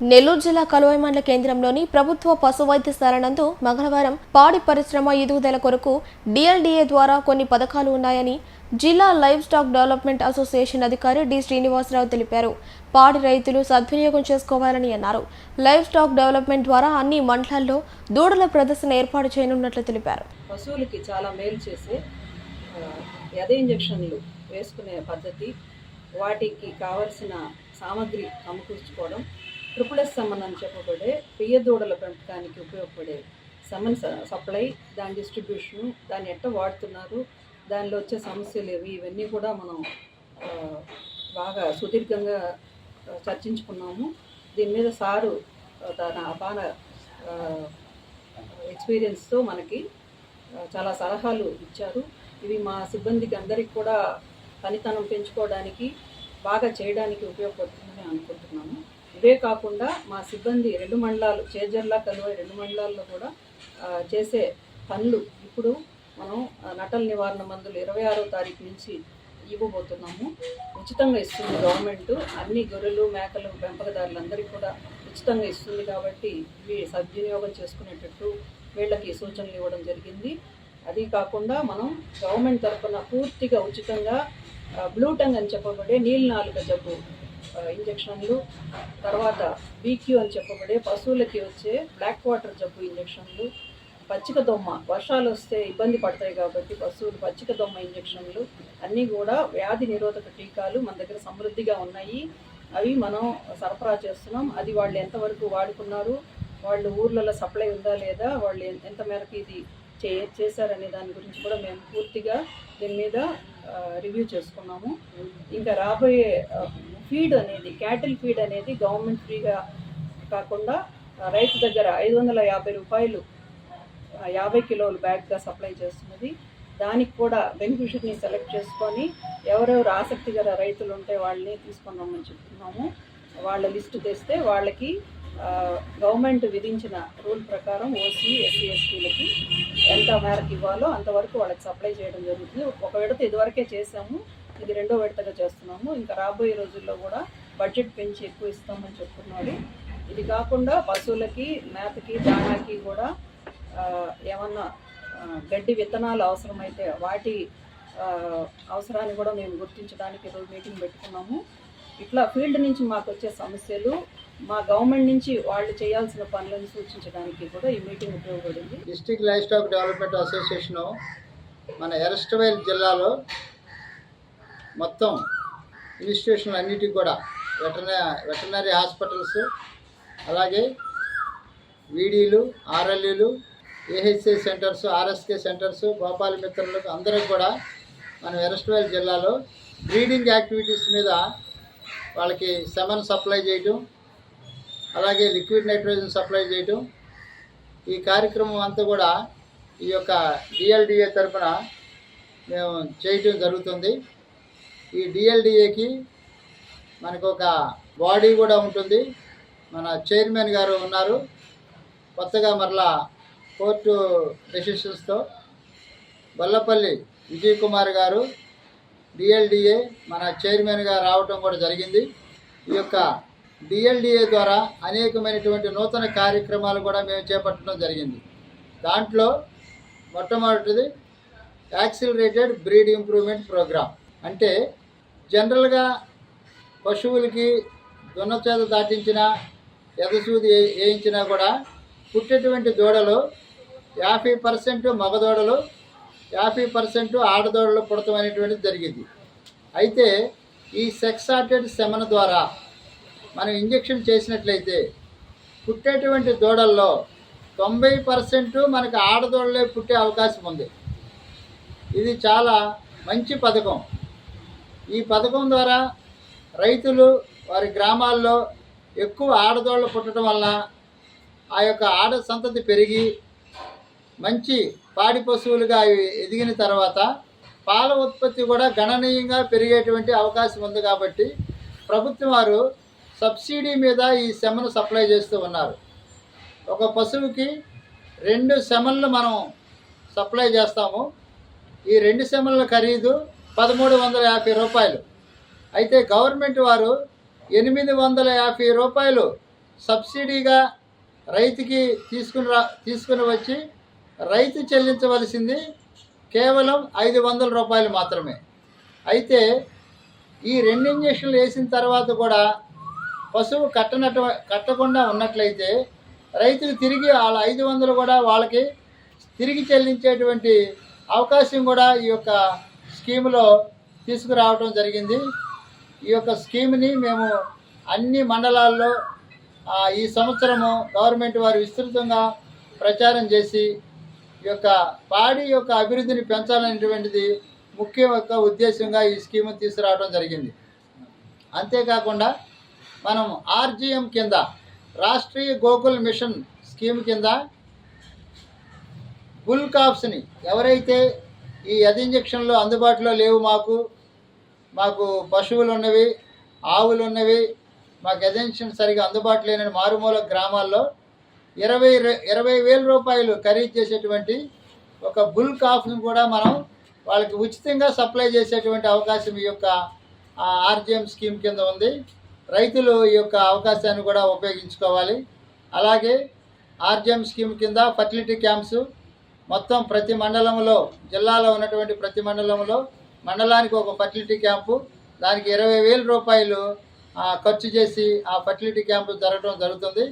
నెల్లూరు జిల్లా కలువై మండల కేంద్రంలోని ప్రభుత్వ పశు వైద్యశాల నందు మంగళవారం పాడి పరిశ్రమ ఎదుగుదల కొరకు డిఎల్డిఏ ద్వారా కొన్ని పథకాలు ఉన్నాయని జిల్లా లైవ్ స్టాక్ డెవలప్మెంట్ అసోసియేషన్ అధికారి డి శ్రీనివాసరావు తెలిపారు. పాడి రైతులు సద్వినియోగం చేసుకోవాలని అన్నారు. లైవ్ స్టాక్ డెవలప్మెంట్ ద్వారా అన్ని మండలాల్లో దూడల ప్రదర్శన ఏర్పాటు చేయనున్నట్లు తెలిపారు. పశువులకి చాలా మేలు చేసే ఎద ఇంజక్షన్లు వేసుకునే పద్ధతి వాటికి కావలసిన సామాగ్రి సమకూర్చుకోవడం ట్రిపుల్ ఎస్ సమన్ అని చెప్పబడే పెయ్య దూడల పెంపకానికి ఉపయోగపడే సమన్ స- సప్లై దాని డిస్ట్రిబ్యూషను దాన్ని ఎట్ట వాడుతున్నారు దానిలో వచ్చే సమస్యలు ఏవి ఇవన్నీ కూడా మనం బాగా సుదీర్ఘంగా చర్చించుకున్నాము. దీని మీద సారు తన అపాన ఎక్స్పీరియన్స్తో మనకి చాలా సలహాలు ఇచ్చారు. ఇవి మా సిబ్బందికి అందరికి కూడా పనితనం పెంచుకోవడానికి బాగా చేయడానికి ఉపయోగపడుతుందని అనుకుంటున్నాము. ఇవే కాకుండా మా సిబ్బంది రెండు మండలాలు చేజర్ల కలువై రెండు మండలాల్లో కూడా చేసే పనులు ఇప్పుడు మనం నటల నివారణ మందులు ఇరవై ఆరో తారీఖు నుంచి ఇవ్వబోతున్నాము. ఉచితంగా ఇస్తుంది గవర్నమెంట్. అన్ని గొర్రెలు మేకలు పెంపకదారులందరికీ కూడా ఉచితంగా ఇస్తుంది కాబట్టి ఇవి సద్వినియోగం చేసుకునేటట్టు వీళ్ళకి సూచనలు ఇవ్వడం జరిగింది. అది కాకుండా మనం గవర్నమెంట్ తరఫున పూర్తిగా ఉచితంగా ఆ, బ్లూ టంగ్ అని చెప్పబడే నీళ్ళ నాలుక జబ్బు ఇంజెక్షన్లు. తర్వాత బీక్యూ అని చెప్పబడే పశువులకి వచ్చే బ్లాక్ వాటర్ జబ్బు ఇంజక్షన్లు. పచ్చిక దొమ్మ వర్షాలు వస్తే ఇబ్బంది పడతాయి కాబట్టి పశువులు పచ్చిక దొమ్మ ఇంజెక్షన్లు. అన్నీ కూడా వ్యాధి నిరోధక టీకాలు మన దగ్గర సమృద్ధిగా ఉన్నాయి. అవి మనం సరఫరా చేస్తున్నాం. అది వాళ్ళు ఎంతవరకు వాడుకున్నారు వాళ్ళు ఊర్లలో సప్లై ఉందా లేదా వాళ్ళు ఎంత మేరకు ఇది చే చేశారనే దాని గురించి కూడా మేము పూర్తిగా దీని మీద రివ్యూ చేసుకున్నాము. ఇంకా రాబోయే ఫీడ్ అనేది క్యాటిల్ ఫీడ్ అనేది గవర్నమెంట్ ఫ్రీగా కాకుండా రైతు దగ్గర ఐదు వందల యాభై రూపాయలు యాభై కిలోలు బ్యాగ్గా సప్లై చేస్తున్నది. దానికి కూడా బెనిఫిషరీని సెలెక్ట్ చేసుకొని ఎవరెవరు ఆసక్తి గల రైతులు ఉంటే వాళ్ళని తీసుకొని రమ్మని చెప్తున్నాము. వాళ్ళ లిస్టు తెస్తే వాళ్ళకి గవర్నమెంట్ విధించిన రూల్ ప్రకారం ఓసీ ఎస్సీ ఎస్టీలకి ఎంత మేరకు ఇవ్వాలో అంతవరకు వాళ్ళకి సప్లై చేయడం జరుగుతుంది. ఒక విడత ఇదివరకే చేసాము ఇది రెండో విడతగా చేస్తున్నాము. ఇంకా రాబోయే రోజుల్లో కూడా బడ్జెట్ పెంచి ఎక్కువ ఇస్తామని చెప్తున్నాడు. ఇది కాకుండా పశువులకి మేతకి దానాకి కూడా ఏమన్నా గడ్డి విత్తనాలు అవసరమైతే వాటి అవసరాన్ని కూడా మేము గుర్తించడానికి ఈరోజు మీటింగ్ పెట్టుకున్నాము. ఇట్లా ఫీల్డ్ నుంచి మాకు వచ్చే సమస్యలు మా గవర్నమెంట్ నుంచి వాళ్ళు చేయాల్సిన పనులను సూచించడానికి కూడా ఈ మీటింగ్ ఉపయోగపడింది. District life stock development association మన ఎరస్ట్వైల్ జిల్లాలో మొత్తం ఇన్స్టిట్యూషన్లు అన్నిటికి కూడా వెటర్న వెటర్నరీ హాస్పిటల్స్ అలాగే వీడీలు ఆర్ఎల్ఈలు ఏహెచ్ఏ సెంటర్స్ ఆర్ఎస్కే సెంటర్స్ గోపాల మిత్రులకు అందరికి కూడా మన ఎరస్టవైల్ జిల్లాలో బ్రీడింగ్ యాక్టివిటీస్ మీద వాళ్ళకి సెమన్ సప్లై చేయటం అలాగే లిక్విడ్ నైట్రోజన్ సప్లై చేయటం ఈ కార్యక్రమం అంతా కూడా ఈ యొక్క డిఎల్డిఏ తరఫున మేము చేయటం జరుగుతుంది. ఈ డిఎల్డిఏకి మనకు ఒక బాడీ కూడా ఉంటుంది. మన చైర్మన్ గారు ఉన్నారు. కొత్తగా మరలా కోర్టు డెసిషన్స్తో బల్లపల్లి విజయ్ కుమార్ గారు డిఎల్డిఏ మన చైర్మన్గా రావటం కూడా జరిగింది. ఈ యొక్క డిఎల్డిఏ ద్వారా అనేకమైనటువంటి నూతన కార్యక్రమాలు కూడా మేము చేపట్టడం జరిగింది. దాంట్లో మొట్టమొదటిది యాక్సిలరేటెడ్ బ్రీడ్ ఇంప్రూవ్మెంట్ ప్రోగ్రామ్. అంటే జనరల్గా పశువులకి దున్నచేత దాటించిన ఎదసూది వేయించినా కూడా పుట్టేటువంటి దూడలు యాభై పర్సెంట్ మగదూడలు యాభై పర్సెంట్ ఆడదూడలు పుడతాం అనేటువంటిది జరిగింది. అయితే ఈ సెక్స్ సార్టెడ్ సెమన్ ద్వారా మనం ఇంజెక్షన్ చేసినట్లయితే పుట్టేటువంటి దూడల్లో తొంభై పర్సెంట్ మనకు ఆడదూడలే పుట్టే అవకాశం ఉంది. ఇది చాలా మంచి పథకం. ఈ పథకం ద్వారా రైతులు వారి గ్రామాల్లో ఎక్కువ ఆడదోళ్ళు పుట్టడం వల్ల ఆ యొక్క ఆడ సంతతి పెరిగి మంచి పాడి పశువులుగా అవి ఎదిగిన తర్వాత పాల ఉత్పత్తి కూడా గణనీయంగా పెరిగేటువంటి అవకాశం ఉంది కాబట్టి ప్రభుత్వం వారు సబ్సిడీ మీద ఈ సెమను సప్లై చేస్తూ ఉన్నారు. ఒక పశువుకి రెండు సెమన్లు మనం సప్లై చేస్తాము. ఈ రెండు సెమన్ల ఖరీదు పదమూడు వందల యాభై రూపాయలు. అయితే గవర్నమెంట్ వారు ఎనిమిది వందల యాభై రూపాయలు సబ్సిడీగా రైతుకి తీసుకుని రా తీసుకుని వచ్చి రైతు చెల్లించవలసింది కేవలం ఐదు వందల రూపాయలు మాత్రమే. అయితే ఈ రెండు ఇంజక్షన్లు వేసిన తర్వాత కూడా పశువు కట్టనట్టు కట్టకుండా ఉన్నట్లయితే రైతులు తిరిగి వాళ్ళ ఐదు వందలు కూడా వాళ్ళకి తిరిగి చెల్లించేటువంటి అవకాశం కూడా ఈ యొక్క స్కీములో తీసుకురావడం జరిగింది. ఈ యొక్క స్కీమ్ని మేము అన్ని మండలాల్లో ఈ సంవత్సరము గవర్నమెంట్ వారు విస్తృతంగా ప్రచారం చేసి ఈ యొక్క పాడి యొక్క అభివృద్ధిని పెంచాలనేటువంటిది ముఖ్య యొక్క ఉద్దేశంగా ఈ స్కీమ్ తీసుకురావడం జరిగింది. అంతేకాకుండా మనం ఆర్జీఎం కింద రాష్ట్రీయ గోకుల్ మిషన్ స్కీమ్ కింద బుల్ కాప్స్ని ఎవరైతే ఈ అది ఇంజక్షన్లు అందుబాటులో లేవు మాకు. మాకు పశువులు ఉన్నవి ఆవులు ఉన్నవి మాకు ఎజెన్షన్ సరిగా అందుబాటులో లేని మారుమూల గ్రామాల్లో ఇరవై ఇరవై వేల రూపాయలు ఖరీదు చేసేటువంటి ఒక బుల్ కాఫ్ని కూడా మనం వాళ్ళకి ఉచితంగా సప్లై చేసేటువంటి అవకాశం ఈ యొక్క ఆర్జీఎం స్కీమ్ కింద ఉంది. రైతులు ఈ యొక్క అవకాశాన్ని కూడా ఉపయోగించుకోవాలి. అలాగే ఆర్జీఎం స్కీమ్ కింద ఫర్టిలిటీ క్యాంప్స్ మొత్తం ప్రతి మండలంలో జిల్లాలో ఉన్నటువంటి ప్రతి మండలంలో మండలానికి ఒక ఫర్టిలిటీ క్యాంపు దానికి ఇరవై వేల రూపాయలు ఖర్చు చేసి ఆ ఫర్టిలిటీ క్యాంపు జరగడం జరుగుతుంది.